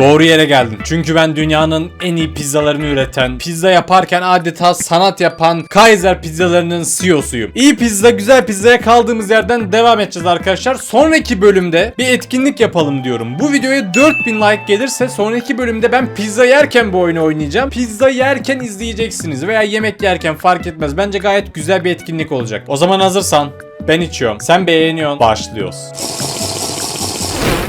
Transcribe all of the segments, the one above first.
Doğru yere geldin. Çünkü ben dünyanın en iyi pizzalarını üreten, pizza yaparken adeta sanat yapan Kaiser pizzalarının CEO'suyum. İyi pizza, güzel pizzaya kaldığımız yerden devam edeceğiz arkadaşlar. Sonraki bölümde bir etkinlik yapalım diyorum. Bu videoya 4000 like gelirse sonraki bölümde ben pizza yerken bu oyunu oynayacağım. Pizza yerken izleyeceksiniz veya yemek yerken fark etmez. Bence gayet güzel bir etkinlik olacak. O zaman hazırsan ben içiyorum. Sen beğeniyorsun. Başlıyoruz.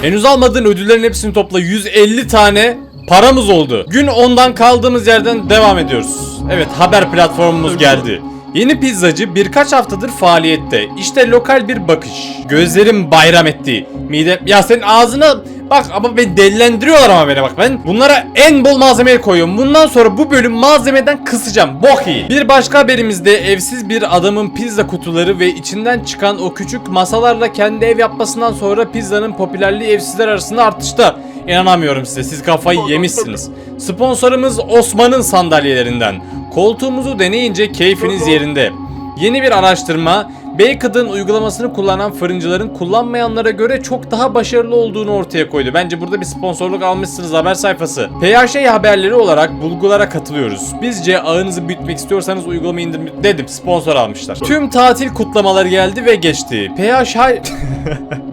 Henüz almadığın ödüllerin hepsini topla 150 tane paramız oldu. Gün 10'dan kaldığımız yerden devam ediyoruz. Evet haber platformumuz geldi. Yeni pizzacı birkaç haftadır faaliyette. İşte lokal bir bakış. Gözlerim bayram etti. Midem... Ya senin ağzına... Bak ama beni delilendiriyorlar ama beni bak. Ben bunlara en bol malzemeyi koyuyorum. Bundan sonra bu bölüm malzemeden kısacağım. Bok iyi. Bir başka haberimizde evsiz bir adamın pizza kutuları ve içinden çıkan o küçük masalarla kendi ev yapmasından sonra pizzanın popülerliği evsizler arasında artışta. İnanamıyorum size. Siz kafayı yemişsiniz. Sponsorumuz Osman'ın sandalyelerinden. Koltuğumuzu deneyince keyfiniz yerinde. Yeni bir araştırma Baked'ın uygulamasını kullanan fırıncıların kullanmayanlara göre çok daha başarılı olduğunu ortaya koydu. Bence burada bir sponsorluk almışsınız haber sayfası. PHA haberleri olarak bulgulara katılıyoruz. Bizce ağınızı büyütmek istiyorsanız uygulamayı indirmek dedim sponsor almışlar. Tüm tatil kutlamaları geldi ve geçti. PHA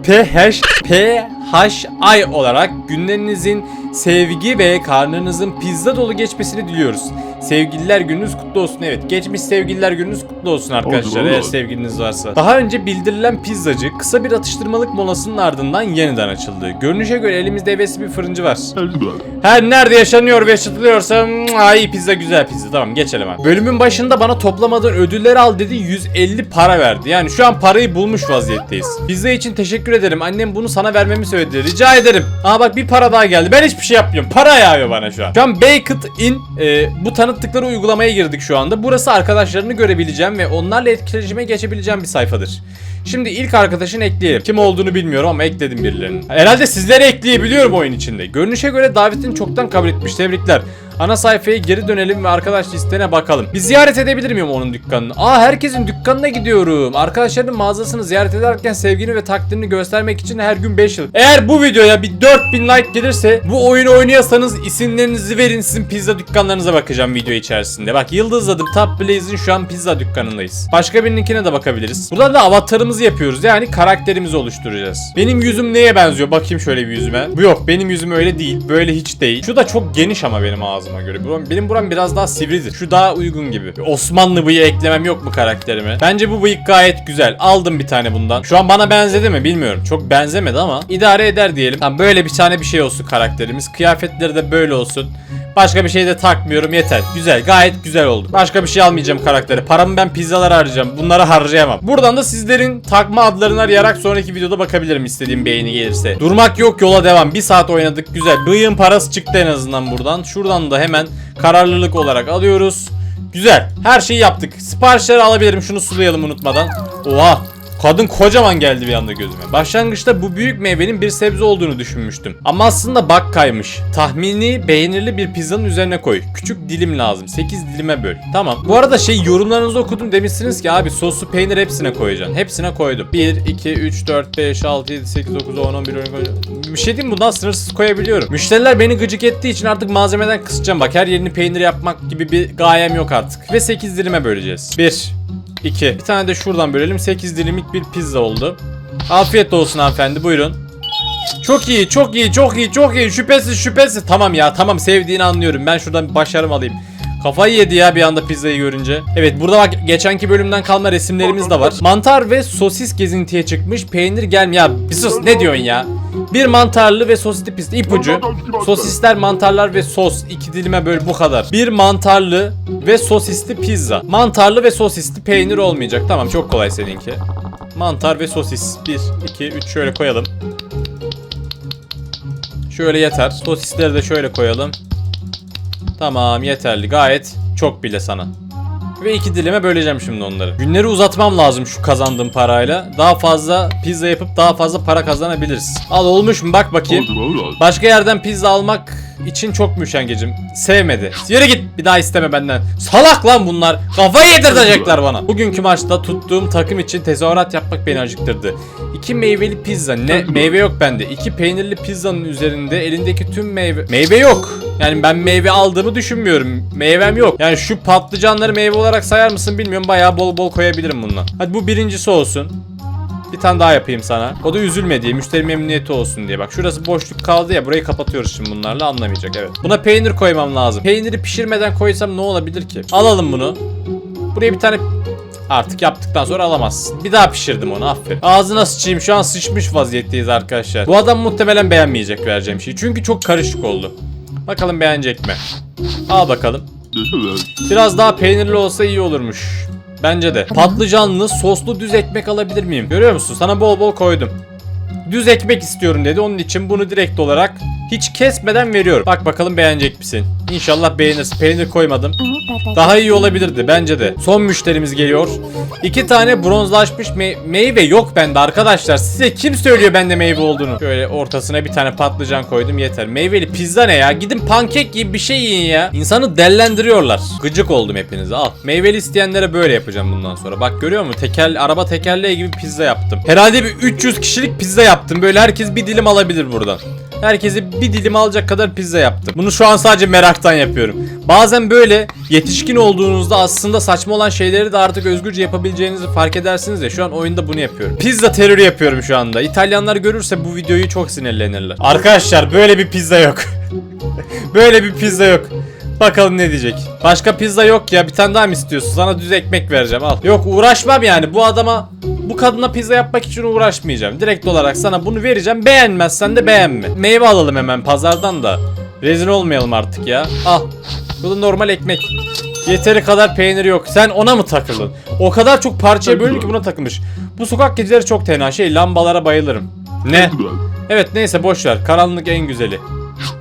PH PHI olarak günlerinizin sevgi ve karnınızın pizza dolu geçmesini diliyoruz. Sevgililer gününüz kutlu olsun. Evet, geçmiş sevgililer gününüz kutlu olsun arkadaşlar Oldu, eğer sevgiliniz varsa. Daha önce bildirilen pizzacı kısa bir atıştırmalık molasının ardından yeniden açıldı. Görünüşe göre elimizde hevesli bir fırıncı var. Her nerede yaşanıyor ve yaşatılıyorsa iyi pizza güzel pizza. Tamam geçelim abi. Bölümün başında bana toplamadığın ödülleri al dedi 150 para verdi. Yani şu an parayı bulmuş vaziyetteyiz. Pizza için teşekkür ederim. Annem bunu sana vermemi söyledi. Rica ederim. Aa bak bir para daha geldi. Ben hiçbir şey yapmıyorum. Para yağıyor bana şu an. Şu an Baked In e, bu tanıttıkları uygulamaya girdik şu anda. Burası arkadaşlarını görebileceğim ve onlarla etkileşime geçebileceğim bir sayfadır. Şimdi ilk arkadaşını ekleyelim. Kim olduğunu bilmiyorum ama ekledim birilerini. Herhalde sizleri ekleyebiliyorum oyun içinde. Görünüşe göre davetini çoktan kabul etmiş. Tebrikler. Ana sayfaya geri dönelim ve arkadaş listene bakalım. Bir ziyaret edebilir miyim onun dükkanını? Aa herkesin dükkanına gidiyorum. Arkadaşlarının mağazasını ziyaret ederken sevgini ve takdirini göstermek için her gün 5 yıl. Eğer bu videoya bir 4000 like gelirse bu oyunu oynuyorsanız isimlerinizi verin sizin pizza dükkanlarınıza bakacağım video içerisinde. Bak yıldızladım Top Blaze'in şu an pizza dükkanındayız. Başka birininkine de bakabiliriz. Burada da avatarımızı yapıyoruz. Yani karakterimizi oluşturacağız. Benim yüzüm neye benziyor? Bakayım şöyle bir yüzüme. Bu yok benim yüzüm öyle değil. Böyle hiç değil. Şu da çok geniş ama benim ağzıma göre. Benim buram biraz daha sivridir. Şu daha uygun gibi. Osmanlı bıyığı eklemem yok mu karakterime? Bence bu bıyık gayet güzel. Aldım bir tane bundan. Şu an bana benzedi mi bilmiyorum. Çok benzemedi ama idare eder diyelim. Tamam böyle bir tane bir şey olsun karakterimiz. Kıyafetleri de böyle olsun. Başka bir şey de takmıyorum yeter. Güzel gayet güzel oldu. Başka bir şey almayacağım karaktere. Paramı ben pizzalara harcayacağım. Bunları harcayamam. Buradan da sizlerin takma adlarını arayarak sonraki videoda bakabilirim istediğim beğeni gelirse. Durmak yok yola devam. Bir saat oynadık güzel. Bıyığın parası çıktı en azından buradan. Şuradan da hemen kararlılık olarak alıyoruz. Güzel. Her şeyi yaptık. Siparişleri alabilirim. Şunu sulayalım unutmadan. Oha. Kadın kocaman geldi bir anda gözüme. Başlangıçta bu büyük meyvenin bir sebze olduğunu düşünmüştüm. Ama aslında bak kaymış. Tahmini beğenirli bir pizzanın üzerine koy. Küçük dilim lazım. 8 dilime böl. Tamam. Bu arada şey yorumlarınızı okudum demişsiniz ki abi soslu peynir hepsine koyacaksın. Hepsine koydum. 1, 2, 3, 4, 5, 6, 7, 8, 9, 10, 11, 12, 13. Bir şey diyeyim bundan sınırsız koyabiliyorum. Müşteriler beni gıcık ettiği için artık malzemeden kısacağım. Bak her yerini peynir yapmak gibi bir gayem yok artık. Ve 8 dilime böleceğiz. 1, 2. Bir tane de şuradan bölelim. 8 dilimlik bir pizza oldu. Afiyet olsun hanımefendi buyurun. Çok iyi, çok iyi, çok iyi, çok iyi. Şüphesiz, şüphesiz. Tamam ya, tamam sevdiğini anlıyorum. Ben şuradan bir başarım alayım. Kafayı yedi ya bir anda pizzayı görünce. Evet burada bak geçenki bölümden kalma resimlerimiz de var. Mantar ve sosis gezintiye çıkmış. Peynir gelmiyor. Ya bir sus ne diyorsun ya? Bir mantarlı ve sosisli pizza ipucu. Sosisler, mantarlar ve sos. iki dilime böyle bu kadar. Bir mantarlı ve sosisli pizza. Mantarlı ve sosisli peynir olmayacak. Tamam çok kolay seninki. Mantar ve sosis. 1, 2, 3 şöyle koyalım. Şöyle yeter. Sosisleri de şöyle koyalım. Tamam yeterli. Gayet çok bile sana. Ve iki dilime böleceğim şimdi onları. Günleri uzatmam lazım şu kazandığım parayla. Daha fazla pizza yapıp daha fazla para kazanabiliriz. Al olmuş mu bak bakayım. Başka yerden pizza almak için çok mu üşengecim? Sevmedi. Yürü git bir daha isteme benden. Salak lan bunlar. Kafayı yedirtecekler bana. Bugünkü maçta tuttuğum takım için tezahürat yapmak beni acıktırdı. İki meyveli pizza. Ne? Meyve yok bende. İki peynirli pizzanın üzerinde elindeki tüm meyve... Meyve yok. Yani ben meyve aldığımı düşünmüyorum. Meyvem yok. Yani şu patlıcanları meyve olarak sayar mısın bilmiyorum. Bayağı bol bol koyabilirim bununla. Hadi bu birincisi olsun. Bir tane daha yapayım sana. O da üzülme diye, müşteri memnuniyeti olsun diye. Bak şurası boşluk kaldı ya, burayı kapatıyoruz şimdi bunlarla anlamayacak evet. Buna peynir koymam lazım. Peyniri pişirmeden koysam ne olabilir ki? Alalım bunu. Buraya bir tane Artık yaptıktan sonra alamazsın. Bir daha pişirdim onu aferin. Ağzına sıçayım şu an sıçmış vaziyetteyiz arkadaşlar. Bu adam muhtemelen beğenmeyecek vereceğim şeyi. Çünkü çok karışık oldu. Bakalım beğenecek mi? Al bakalım. Biraz daha peynirli olsa iyi olurmuş. Bence de. Patlıcanlı, soslu düz ekmek alabilir miyim? Görüyor musun? Sana bol bol koydum. Düz ekmek istiyorum dedi. Onun için bunu direkt olarak hiç kesmeden veriyorum. Bak bakalım beğenecek misin? İnşallah beğenirsin. Peynir koymadım. Daha iyi olabilirdi bence de. Son müşterimiz geliyor. İki tane bronzlaşmış me- meyve yok bende arkadaşlar. Size kim söylüyor bende meyve olduğunu? Şöyle ortasına bir tane patlıcan koydum yeter. Meyveli pizza ne ya? Gidin pankek gibi bir şey yiyin ya. İnsanı dellendiriyorlar. Gıcık oldum hepinize al. Meyveli isteyenlere böyle yapacağım bundan sonra. Bak görüyor musun? Teker, araba tekerleği gibi pizza yaptım. Herhalde bir 300 kişilik pizza yaptım. Böyle herkes bir dilim alabilir buradan. Herkesi bir dilim alacak kadar pizza yaptım. Bunu şu an sadece meraktan yapıyorum. Bazen böyle yetişkin olduğunuzda aslında saçma olan şeyleri de artık özgürce yapabileceğinizi fark edersiniz ya. Şu an oyunda bunu yapıyorum. Pizza terörü yapıyorum şu anda. İtalyanlar görürse bu videoyu çok sinirlenirler. Arkadaşlar böyle bir pizza yok. böyle bir pizza yok. Bakalım ne diyecek. Başka pizza yok ya. Bir tane daha mı istiyorsun? Sana düz ekmek vereceğim al. Yok uğraşmam yani. Bu adama bu kadına pizza yapmak için uğraşmayacağım. Direkt olarak sana bunu vereceğim. Beğenmezsen de beğenme. Meyve alalım hemen pazardan da. Rezil olmayalım artık ya. Al. Bu da normal ekmek. Yeteri kadar peynir yok. Sen ona mı takıldın? O kadar çok parçaya bölündü ki buna takılmış. Bu sokak geceleri çok tenha. Şey lambalara bayılırım. Ne? Evet neyse boş ver. Karanlık en güzeli.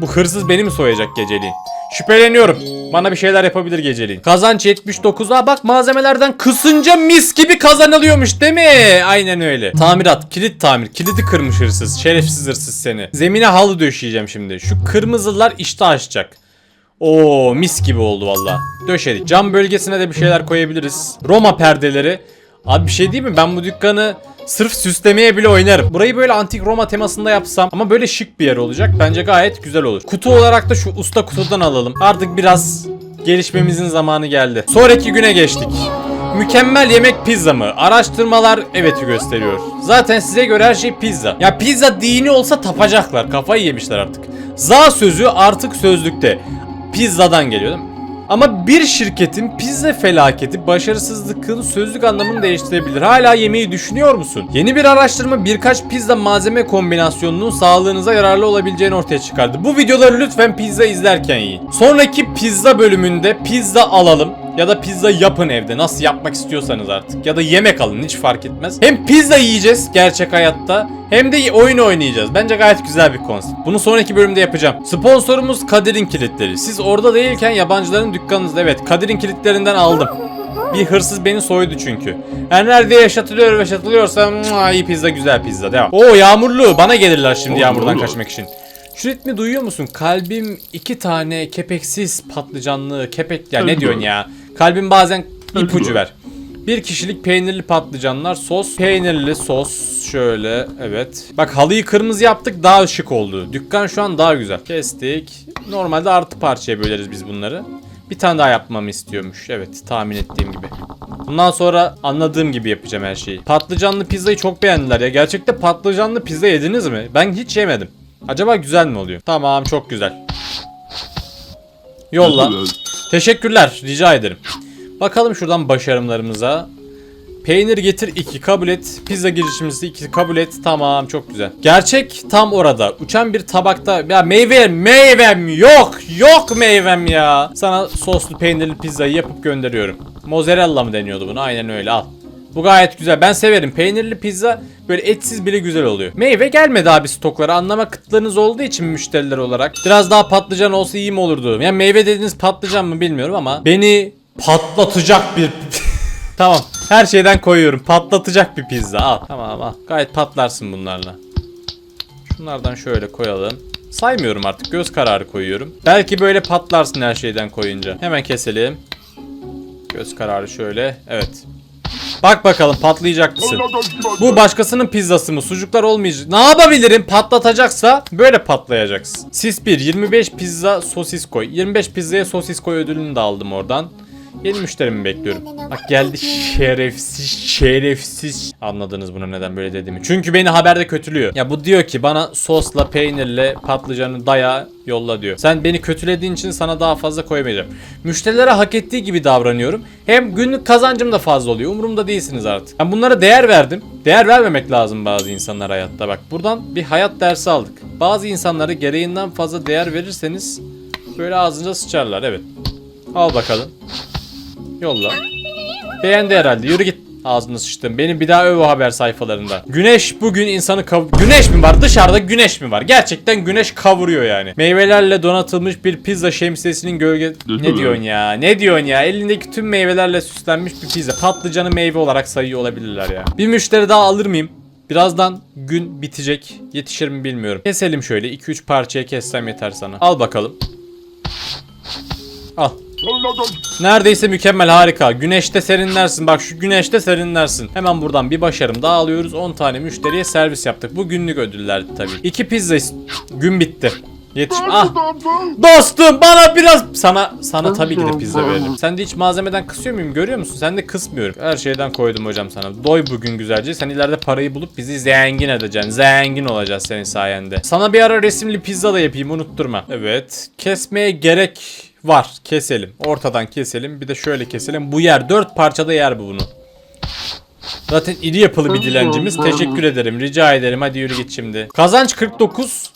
Bu hırsız beni mi soyacak geceliğin? Şüpheleniyorum. Bana bir şeyler yapabilir geceliğin. Kazanç 79. Aa bak malzemelerden kısınca mis gibi kazanılıyormuş değil mi? Aynen öyle. Tamirat, kilit tamir. Kilidi kırmış hırsız. Şerefsiz hırsız seni. Zemine halı döşeyeceğim şimdi. Şu kırmızılar işte açacak. Oo mis gibi oldu valla. Döşedik. Cam bölgesine de bir şeyler koyabiliriz. Roma perdeleri. Abi bir şey değil mi? Ben bu dükkanı sırf süslemeye bile oynarım. Burayı böyle antik Roma temasında yapsam ama böyle şık bir yer olacak. Bence gayet güzel olur. Kutu olarak da şu usta kutudan alalım. Artık biraz gelişmemizin zamanı geldi. Sonraki güne geçtik. Mükemmel yemek pizza mı? Araştırmalar evet'i gösteriyor. Zaten size göre her şey pizza. Ya pizza dini olsa tapacaklar. Kafayı yemişler artık. Za sözü artık sözlükte. Pizzadan geliyor değil mi? Ama bir şirketin pizza felaketi başarısızlıkın sözlük anlamını değiştirebilir. Hala yemeği düşünüyor musun? Yeni bir araştırma birkaç pizza malzeme kombinasyonunun sağlığınıza yararlı olabileceğini ortaya çıkardı. Bu videoları lütfen pizza izlerken yiyin. Sonraki pizza bölümünde pizza alalım ya da pizza yapın evde nasıl yapmak istiyorsanız artık ya da yemek alın hiç fark etmez. Hem pizza yiyeceğiz gerçek hayatta hem de oyun oynayacağız. Bence gayet güzel bir konsept. Bunu sonraki bölümde yapacağım. Sponsorumuz Kadir'in kilitleri. Siz orada değilken yabancıların dükkanınızda evet Kadir'in kilitlerinden aldım. Bir hırsız beni soydu çünkü. Her nerede yaşatılıyor ve yaşatılıyorsa mua, iyi pizza güzel pizza devam. Oo yağmurlu bana gelirler şimdi yağmurdan kaçmak için. Şu ritmi duyuyor musun? Kalbim iki tane kepeksiz patlıcanlı kepek ya ne diyorsun ya? Kalbim bazen ipucu ver. Bir kişilik peynirli patlıcanlar sos. Peynirli sos şöyle evet. Bak halıyı kırmızı yaptık daha şık oldu. Dükkan şu an daha güzel. Kestik. Normalde artı parçaya böleriz biz bunları. Bir tane daha yapmamı istiyormuş. Evet tahmin ettiğim gibi. Bundan sonra anladığım gibi yapacağım her şeyi. Patlıcanlı pizzayı çok beğendiler ya. Gerçekte patlıcanlı pizza yediniz mi? Ben hiç yemedim. Acaba güzel mi oluyor? Tamam çok güzel. Yolla. Teşekkürler rica ederim. Bakalım şuradan başarımlarımıza. Peynir getir 2 kabul et. Pizza girişimcisi 2 kabul et. Tamam çok güzel. Gerçek tam orada. Uçan bir tabakta. Ya meyve meyvem yok. Yok meyvem ya. Sana soslu peynirli pizzayı yapıp gönderiyorum. Mozzarella mı deniyordu bunu? Aynen öyle al. Bu gayet güzel. Ben severim. Peynirli pizza böyle etsiz bile güzel oluyor. Meyve gelmedi abi stoklara. Anlama kıtlığınız olduğu için müşteriler olarak. Biraz daha patlıcan olsa iyi mi olurdu? Yani meyve dediğiniz patlıcan mı bilmiyorum ama beni patlatacak bir Tamam. Her şeyden koyuyorum. Patlatacak bir pizza. Al. Tamam al. Gayet patlarsın bunlarla. Şunlardan şöyle koyalım. Saymıyorum artık göz kararı koyuyorum. Belki böyle patlarsın her şeyden koyunca. Hemen keselim. Göz kararı şöyle. Evet. Bak bakalım patlayacak mısın? Bu başkasının pizzası mı? Sucuklar olmayacak. Ne yapabilirim? Patlatacaksa böyle patlayacaksın. Sis 1 25 pizza sosis koy. 25 pizzaya sosis koy ödülünü de aldım oradan. Yeni müşterimi bekliyorum. Bak geldi şerefsiz şerefsiz. Anladınız bunu neden böyle dediğimi. Çünkü beni haberde kötülüyor. Ya bu diyor ki bana sosla peynirle patlıcanı daya yolla diyor. Sen beni kötülediğin için sana daha fazla koyamayacağım. Müşterilere hak ettiği gibi davranıyorum. Hem günlük kazancım da fazla oluyor. Umurumda değilsiniz artık. Ben bunlara değer verdim. Değer vermemek lazım bazı insanlar hayatta. Bak buradan bir hayat dersi aldık. Bazı insanlara gereğinden fazla değer verirseniz böyle ağzınıza sıçarlar. Evet. Al bakalım. Yolla. Beğendi herhalde. Yürü git. Ağzını sıçtım. Benim bir daha öv o haber sayfalarında. Güneş bugün insanı kav... Güneş mi var? Dışarıda güneş mi var? Gerçekten güneş kavuruyor yani. Meyvelerle donatılmış bir pizza şemsiyesinin gölge... Ne diyorsun ya? Ne diyorsun ya? Elindeki tüm meyvelerle süslenmiş bir pizza. Patlıcanı meyve olarak sayıyor olabilirler ya. Bir müşteri daha alır mıyım? Birazdan gün bitecek. Yetişir mi bilmiyorum. Keselim şöyle. 2-3 parçaya kessem yeter sana. Al bakalım. Al. Neredeyse mükemmel harika. Güneşte serinlersin. Bak şu güneşte serinlersin. Hemen buradan bir başarım daha alıyoruz. 10 tane müşteriye servis yaptık. Bu günlük ödüllerdi tabii. İki pizza is- gün bitti. Yetiş ah dostum bana biraz sana sana tabii ki de pizza veririm. Sen de hiç malzemeden kısıyor muyum görüyor musun? Sen de kısmıyorum. Her şeyden koydum hocam sana. Doy bugün güzelce. Sen ileride parayı bulup bizi zengin edeceksin. Zengin olacağız senin sayende. Sana bir ara resimli pizza da yapayım unutturma. Evet. Kesmeye gerek var. Keselim. Ortadan keselim. Bir de şöyle keselim. Bu yer dört parçada yer bu bunu. Zaten iri yapılı bir dilencimiz. Teşekkür ederim. Rica ederim. Hadi yürü git şimdi. Kazanç 49.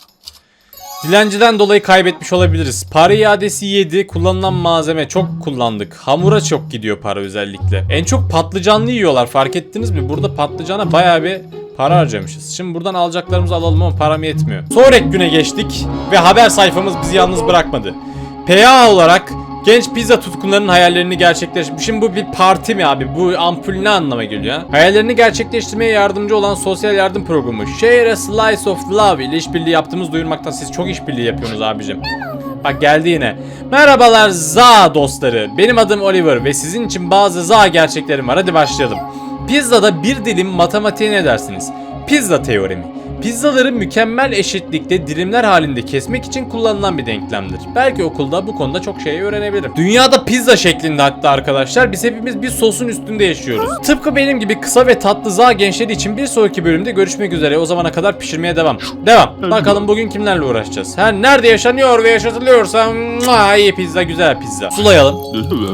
Dilenciden dolayı kaybetmiş olabiliriz. Para iadesi 7. Kullanılan malzeme çok kullandık. Hamura çok gidiyor para özellikle. En çok patlıcanlı yiyorlar fark ettiniz mi? Burada patlıcana bayağı bir para harcamışız. Şimdi buradan alacaklarımızı alalım ama param yetmiyor. Sonraki güne geçtik ve haber sayfamız bizi yalnız bırakmadı. PA olarak genç pizza tutkunlarının hayallerini gerçekleştirmiş. Şimdi bu bir parti mi abi? Bu ampul ne anlama geliyor? ha? Hayallerini gerçekleştirmeye yardımcı olan sosyal yardım programı Share a Slice of Love ile işbirliği yaptığımız duyurmakta. Siz çok işbirliği yapıyorsunuz abicim. Bak geldi yine. Merhabalar za dostları. Benim adım Oliver ve sizin için bazı za gerçeklerim var. Hadi başlayalım. Pizzada bir dilim matematiğe ne dersiniz? Pizza teoremi. Pizzaları mükemmel eşitlikte dilimler halinde kesmek için kullanılan bir denklemdir. Belki okulda bu konuda çok şey öğrenebilirim. Dünyada pizza şeklinde hatta arkadaşlar biz hepimiz bir sosun üstünde yaşıyoruz. Tıpkı benim gibi kısa ve tatlı za gençleri için bir sonraki bölümde görüşmek üzere. O zamana kadar pişirmeye devam. Devam. Bakalım bugün kimlerle uğraşacağız. Her nerede yaşanıyor ve yaşatılıyorsa iyi pizza güzel pizza. Sulayalım.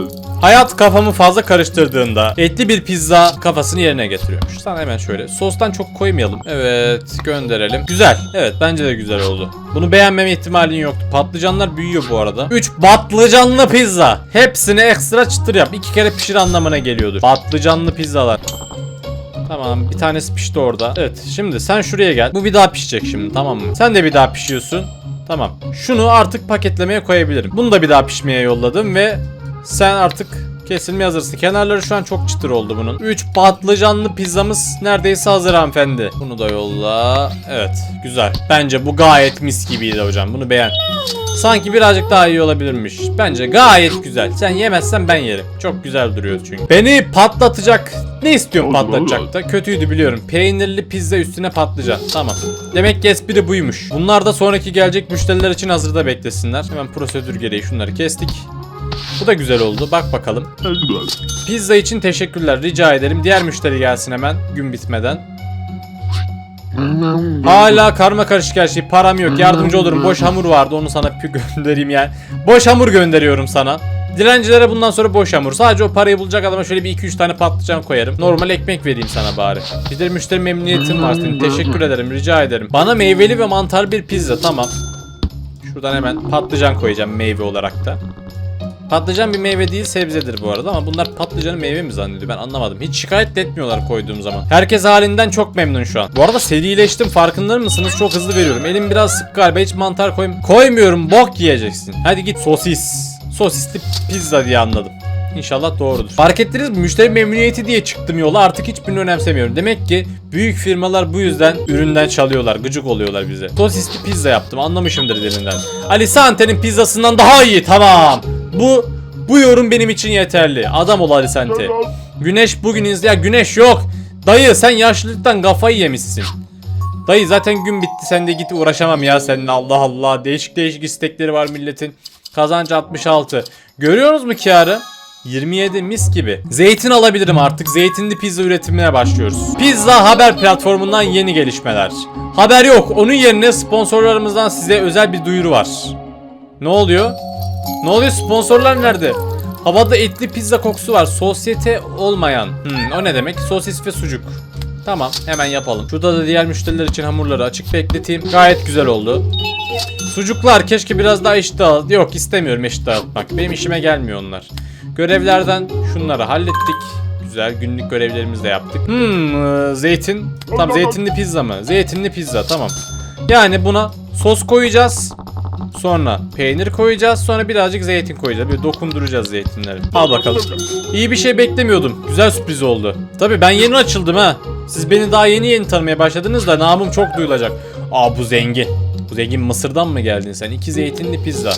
Hayat kafamı fazla karıştırdığında etli bir pizza kafasını yerine getiriyormuş. Sana hemen şöyle sostan çok koymayalım. Evet gönderelim. Güzel. Evet bence de güzel oldu. Bunu beğenmeme ihtimalin yoktu. Patlıcanlar büyüyor bu arada. 3 patlıcanlı pizza. Hepsini ekstra çıtır yap. İki kere pişir anlamına geliyordur. Patlıcanlı pizzalar. Tamam bir tanesi pişti orada. Evet şimdi sen şuraya gel. Bu bir daha pişecek şimdi tamam mı? Sen de bir daha pişiyorsun. Tamam. Şunu artık paketlemeye koyabilirim. Bunu da bir daha pişmeye yolladım ve sen artık kesilmeye hazırsın. Kenarları şu an çok çıtır oldu bunun. 3 patlıcanlı pizzamız neredeyse hazır hanımefendi. Bunu da yolla. Evet güzel. Bence bu gayet mis gibiydi hocam. Bunu beğen. Sanki birazcık daha iyi olabilirmiş. Bence gayet güzel. Sen yemezsen ben yerim. Çok güzel duruyor çünkü. Beni patlatacak. Ne istiyorsun patlatacak da? Kötüydü biliyorum. Peynirli pizza üstüne patlıcan. Tamam. Demek ki espri buymuş. Bunlar da sonraki gelecek müşteriler için hazırda beklesinler. Hemen prosedür gereği şunları kestik. Bu da güzel oldu. Bak bakalım. Pizza için teşekkürler. Rica ederim. Diğer müşteri gelsin hemen gün bitmeden. Hala karma karışık her şey. Param yok. Yardımcı olurum. Boş hamur vardı. Onu sana göndereyim yani. Boş hamur gönderiyorum sana. Dilencilere bundan sonra boş hamur. Sadece o parayı bulacak adama şöyle bir 2-3 tane patlıcan koyarım. Normal ekmek vereyim sana bari. Bir de müşteri memnuniyetin var senin. Teşekkür ederim. Rica ederim. Bana meyveli ve mantar bir pizza. Tamam. Şuradan hemen patlıcan koyacağım meyve olarak da. Patlıcan bir meyve değil sebzedir bu arada ama bunlar patlıcanı meyve mi zannediyor ben anlamadım. Hiç şikayet etmiyorlar koyduğum zaman. Herkes halinden çok memnun şu an. Bu arada serileştim farkında mısınız? Çok hızlı veriyorum. Elim biraz sık galiba hiç mantar koym koymuyorum. Bok yiyeceksin. Hadi git sosis. Sosisli pizza diye anladım. İnşallah doğrudur. Fark ettiniz mi? Müşteri memnuniyeti diye çıktım yola artık hiçbirini önemsemiyorum. Demek ki büyük firmalar bu yüzden üründen çalıyorlar. Gıcık oluyorlar bize. Sosisli pizza yaptım anlamışımdır dilinden. Ali Sante'nin pizzasından daha iyi tamam. Bu bu yorum benim için yeterli. Adam ol Ali Sante. Güneş bugün izle. Ya güneş yok. Dayı sen yaşlılıktan kafayı yemişsin. Dayı zaten gün bitti sen de git uğraşamam ya seninle Allah Allah. Değişik değişik istekleri var milletin. Kazancı 66. Görüyorsunuz mu karı? 27 mis gibi. Zeytin alabilirim artık. Zeytinli pizza üretimine başlıyoruz. Pizza haber platformundan yeni gelişmeler. Haber yok. Onun yerine sponsorlarımızdan size özel bir duyuru var. Ne oluyor? Ne oluyor? Sponsorlar nerede? Havada etli pizza kokusu var. Sosyete olmayan. Hmm, o ne demek? Sosis ve sucuk. Tamam hemen yapalım. Şurada da diğer müşteriler için hamurları açık bekleteyim. Gayet güzel oldu. Sucuklar keşke biraz daha eşit dağıt. Yok istemiyorum eşit dağıtmak. Benim işime gelmiyor onlar. Görevlerden şunları hallettik. Güzel günlük görevlerimizi de yaptık. Hmm e, zeytin. Tamam zeytinli pizza mı? Zeytinli pizza tamam. Yani buna sos koyacağız. Sonra peynir koyacağız. Sonra birazcık zeytin koyacağız. Böyle dokunduracağız zeytinleri. Al bakalım. İyi bir şey beklemiyordum. Güzel sürpriz oldu. Tabi ben yeni açıldım ha. Siz beni daha yeni yeni tanımaya başladınız da namım çok duyulacak. Aa bu zengin. Bu zengin Mısır'dan mı geldin sen? İki zeytinli pizza.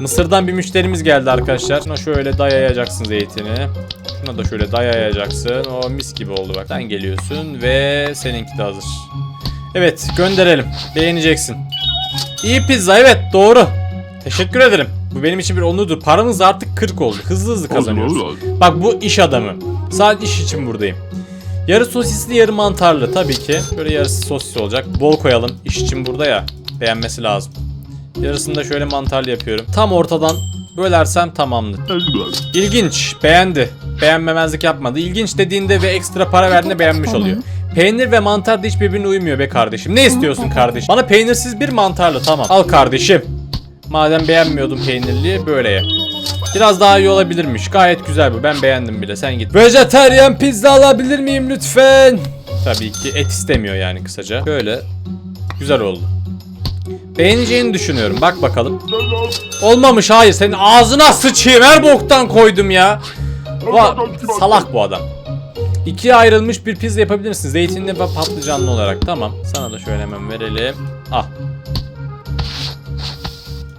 Mısır'dan bir müşterimiz geldi arkadaşlar. Şuna şöyle dayayacaksın zeytini. Şuna da şöyle dayayacaksın. O mis gibi oldu bak. Sen geliyorsun ve seninki de hazır. Evet gönderelim. Beğeneceksin. İyi pizza evet doğru. Teşekkür ederim. Bu benim için bir onurdur. Paramız da artık 40 oldu. Hızlı hızlı kazanıyoruz. Bak bu iş adamı. Sadece iş için buradayım. Yarı sosisli yarı mantarlı tabii ki. Böyle yarısı sosis olacak. Bol koyalım. İş için burada ya. Beğenmesi lazım. Yarısını da şöyle mantarlı yapıyorum. Tam ortadan bölersem tamamdır. İlginç. Beğendi. Beğenmemezlik yapmadı. İlginç dediğinde ve ekstra para verdiğinde beğenmiş oluyor. Peynir ve mantar da hiç birbirine uymuyor be kardeşim. Ne istiyorsun kardeşim? Bana peynirsiz bir mantarlı tamam. Al kardeşim. Madem beğenmiyordum peynirli böyle ye. Biraz daha iyi olabilirmiş. Gayet güzel bu. Ben beğendim bile. Sen git. Vejetaryen pizza alabilir miyim lütfen? Tabii ki et istemiyor yani kısaca. Böyle. Güzel oldu. Beğeneceğini düşünüyorum. Bak bakalım. Olmamış hayır. Senin ağzına sıçayım. Her boktan koydum ya. Va salak bu adam. İkiye ayrılmış bir pizza yapabilir misin? Zeytinli ve patlıcanlı olarak. Tamam. Sana da şöyle hemen verelim. Ah.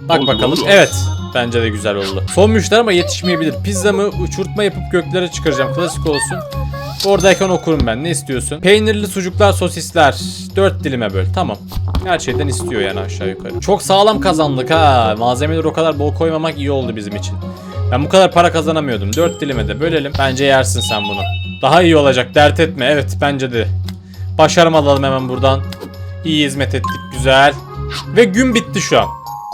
Bak Oldu, bakalım. oldu. Evet. Bence de güzel oldu. Son müşteri ama yetişmeyebilir. Pizzamı uçurtma yapıp göklere çıkaracağım. Klasik olsun. Oradayken okurum ben. Ne istiyorsun? Peynirli sucuklar, sosisler. Dört dilime böl. Tamam. Her şeyden istiyor yani aşağı yukarı. Çok sağlam kazandık ha. Malzemeleri o kadar bol koymamak iyi oldu bizim için. Ben bu kadar para kazanamıyordum. Dört dilime de bölelim. Bence yersin sen bunu. Daha iyi olacak. Dert etme. Evet bence de. Başarım alalım hemen buradan. İyi hizmet ettik. Güzel. Ve gün bitti şu an.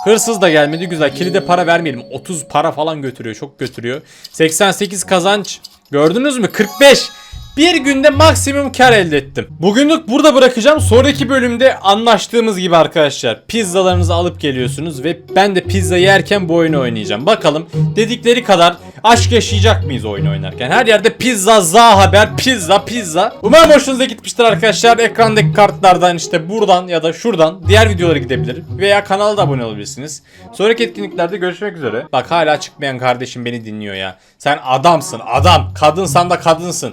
Hırsız da gelmedi güzel. Kilide para vermeyelim. 30 para falan götürüyor. Çok götürüyor. 88 kazanç. Gördünüz mü? 45. Bir günde maksimum kar elde ettim. Bugünlük burada bırakacağım. Sonraki bölümde anlaştığımız gibi arkadaşlar. Pizzalarınızı alıp geliyorsunuz ve ben de pizza yerken bu oyunu oynayacağım. Bakalım dedikleri kadar aşk yaşayacak mıyız oyun oynarken? Her yerde pizza, za haber, pizza, pizza. Umarım hoşunuza gitmiştir arkadaşlar. Ekrandaki kartlardan işte buradan ya da şuradan diğer videolara gidebilir. Veya kanala da abone olabilirsiniz. Sonraki etkinliklerde görüşmek üzere. Bak hala çıkmayan kardeşim beni dinliyor ya. Sen adamsın adam. Kadınsan da kadınsın.